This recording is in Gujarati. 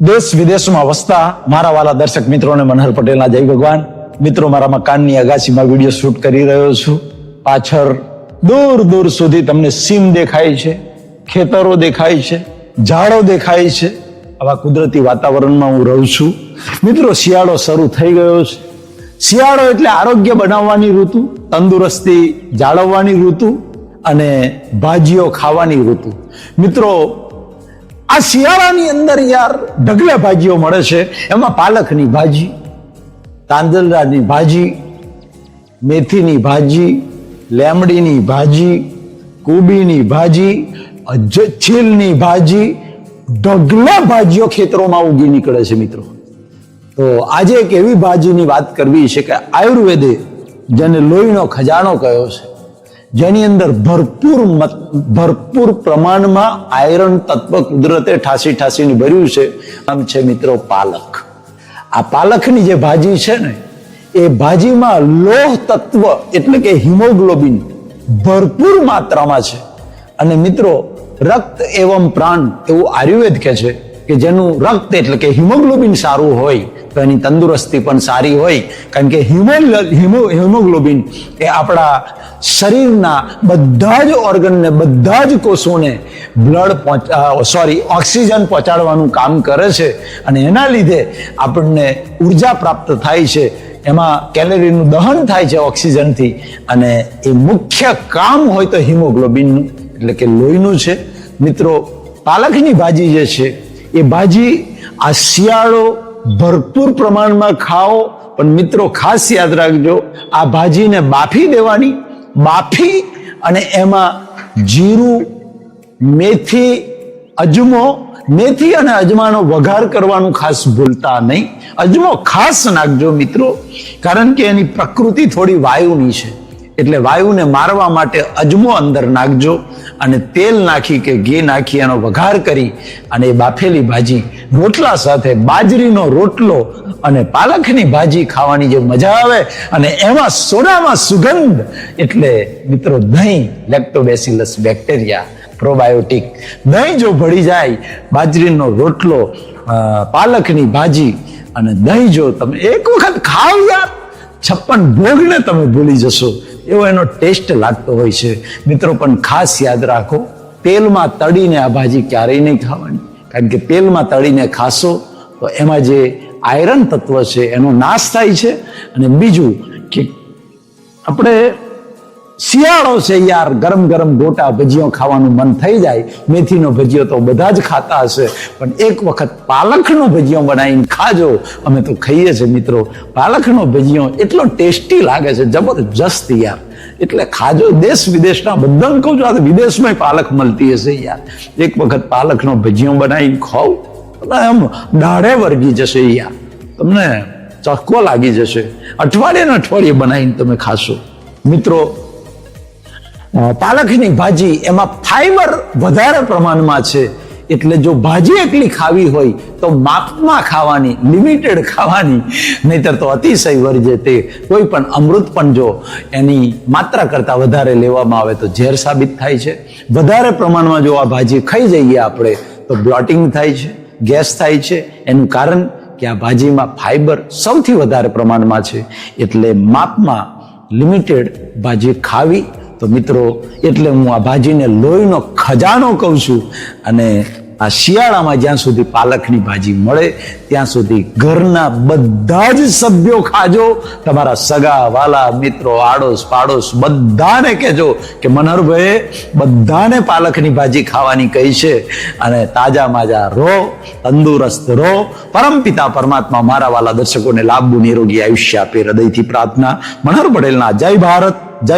દેશ વિદેશમાં વસતા મારા વાલા દર્શક મિત્રોને મનહર પટેલના જય ભગવાન. મિત્રો, મારામાં કાનની અગાસીમાં વીડિયો શૂટ કરી રહ્યો છું. પાછળ દૂર દૂર સુધી તમને સીમ દેખાય છે, ખેતરો દેખાય છે, ઝાડો દેખાય છે. આવા કુદરતી વાતાવરણમાં હું રહું છું. મિત્રો, શિયાળો શરૂ થઈ ગયો છે. શિયાળો એટલે આરોગ્ય બનાવવાની ઋતુ, તંદુરસ્તી જાળવવાની ઋતુ અને ભાજીઓ ખાવાની ઋતુ. મિત્રો આ શિયાળાની અંદર યાર ઢગલા ભાજીઓ મળે છે. એમાં પાલકની ભાજી તાંદલડાની ભાજી, મેથીની ભાજી, લેમડીની ભાજી, કુબીની ભાજી છીલની ભાજી, ઢગલા ભાજીઓ ખેતરોમાં ઉગી નીકળે છે મિત્રો. તો આજે એક એવી ભાજીની વાત કરવી છે કે આયુર્વેદે જેને લોહીનો ખજાનો કયો છે જેની અંદર ભરપૂર ભરપૂર પ્રમાણમાં આયરન તત્વ કુદરતે ઠાસી ઠાસીને ભર્યું છે. આમ છે મિત્રો પાલક. આ પાલકની જે ભાજી છે ને, એ ભાજીમાં લોહ તત્વ એટલે કે હિમોગ્લોબિન ભરપૂર માત્રામાં છે. અને મિત્રો, રક્ત એવમ પ્રાણ એવું આયુર્વેદ કહે છે કે જેનું રક્ત એટલે કે હિમોગ્લોબિન સારું હોય, તો એની તંદુરસ્તી પણ સારી હોય. કારણ કે હિમો હિમો, હિમોગ્લોબિન એ આપણા શરીરના બધા જ ઓર્ગનને બધા જ કોષોને બ્લડ સોરી ઓક્સિજન પહોંચાડવાનું કામ કરે છે. અને એના લીધે આપણને ઊર્જા પ્રાપ્ત થાય છે. એમાં કેલરીનું દહન થાય છે ઓક્સિજનથી. અને એ મુખ્ય કામ હોય તો હિમોગ્લોબિનનું એટલે કે લોહીનું છે. મિત્રો, પાલકની ભાજી જે છે એ ભાજી આ શિયાળો ભરપૂર પ્રમાણમાં ખાઓ, પણ મિત્રો ખાસ યાદ રાખજો, આ ભાજીને બાફી દેવાની, બાફી અને એમાં જીરું, મેથી, અજમો, મેથી અને અજમાનો વઘાર કરવાનું ખાસ ભૂલતા નહીં. અજમો ખાસ નાખજો મિત્રો, કારણ કે એની પ્રકૃતિ થોડી વાયુની છે. એટલે વાયુને મારવા માટે અજમો અંદર નાખજો અને તેલ નાખી કે ઘી નાખી એનો વઘાર કરી અને એ બાફેલી ભાજી રોટલા સાથે બાજરીનો રોટલો અને પાલકની ભાજી ખાવાની જે મજા આવે અને એમાં સોડામાં સુગંધ. એટલે મિત્રો દહીં લેક્ટોબેસિલસ બેક્ટેરિયા પ્રોબાયોટિક દહીં જો ભળી જાય, બાજરીનો રોટલો પાલકની ભાજી અને દહીં જો તમે એક વખત ખાવ યાર, છપ્પન ભોગને તમે ભૂલી જશો. એવો એનો ટેસ્ટ લાગતો હોય છે. મિત્રો, પણ ખાસ યાદ રાખો, તેલમાં તળીને આ ભાજી ક્યારેય નહીં ખાવાની. કારણ કે તેલમાં તળીને ખાશો, તો એમાં જે આયરન તત્વ છે, એનો નાશ થાય છે. અને બીજું કે આપણે શિયાળો છે યાર, ગરમ ગરમ ગોટા ભજીયો ખાવાનું મન થઈ જાય. મેથીનો ભજીયો તો બધા જ ખાતા હશે. પણ એક વખત પાલખનો ભજીયો બનાવીને ખાજો. અમે તો ખાઈએ છીએ મિત્રો. પાલખનો ભજીયો એટલો ટેસ્ટી લાગે છે, જબરજસ્ત યાર. એટલે ખાજો દેશ વિદેશના બધાને કહું છું, આ વિદેશમાં પાલક મળતી હશે યાર. એક વખત પાલકનો ભજીયો બનાવીને ખાવ એટલે આમ દાઢે વર્ગી જશે યાર. તમને ચક્કો લાગી જશે. અઠવાડિયે ને અઠવાડિયે બનાવીને તમે ખાશો. મિત્રો પાલકની ભાજી એમાં ફાઈબર વધારે પ્રમાણમાં છે. એટલે જો ભાજી એકલી ખાવી હોય તો માપમાં ખાવાની લિમિટેડ ખાવાની, નહીતર તો અતિશય વર્જે તે કોઈ પણ અમૃત પણ જો એની માત્રા કરતાં વધારે લેવામાં આવે તો ઝેર સાબિત થાય છે. વધારે પ્રમાણમાં જો આ ભાજી ખાઈ જઈએ આપણે તો બ્લોટિંગ થાય છે, ગેસ થાય છે. એનું કારણ કે આ ભાજીમાં ફાઈબર સૌથી વધારે પ્રમાણમાં છે. એટલે માપમાં લિમિટેડ ભાજી ખાવી તો મિત્રો, એટલે હું આ ભાજીને લોહીનો ખજાનો કહું છું અને આ શિયાળામાં જ્યાં સુધી પાલકની ભાજી મળે, ત્યાં સુધી ઘરના બધા જ સભ્યો ખાજો. તમારા સગા, વાલા, મિત્રો, આડોશ પાડોશ બધાને કહેજો કે મનહરભાઈએ બધાને પાલકની ભાજી ખાવાની કહી છે અને તાજા માજા રહો, તંદુરસ્ત રહો. પરમપિતા પરમાત્મા મારા વાલા દર્શકોને લાંબુ નિરોગી આયુષ્ય આપે હૃદયથી પ્રાર્થના. મનહર પટેલના જય ભારત, જય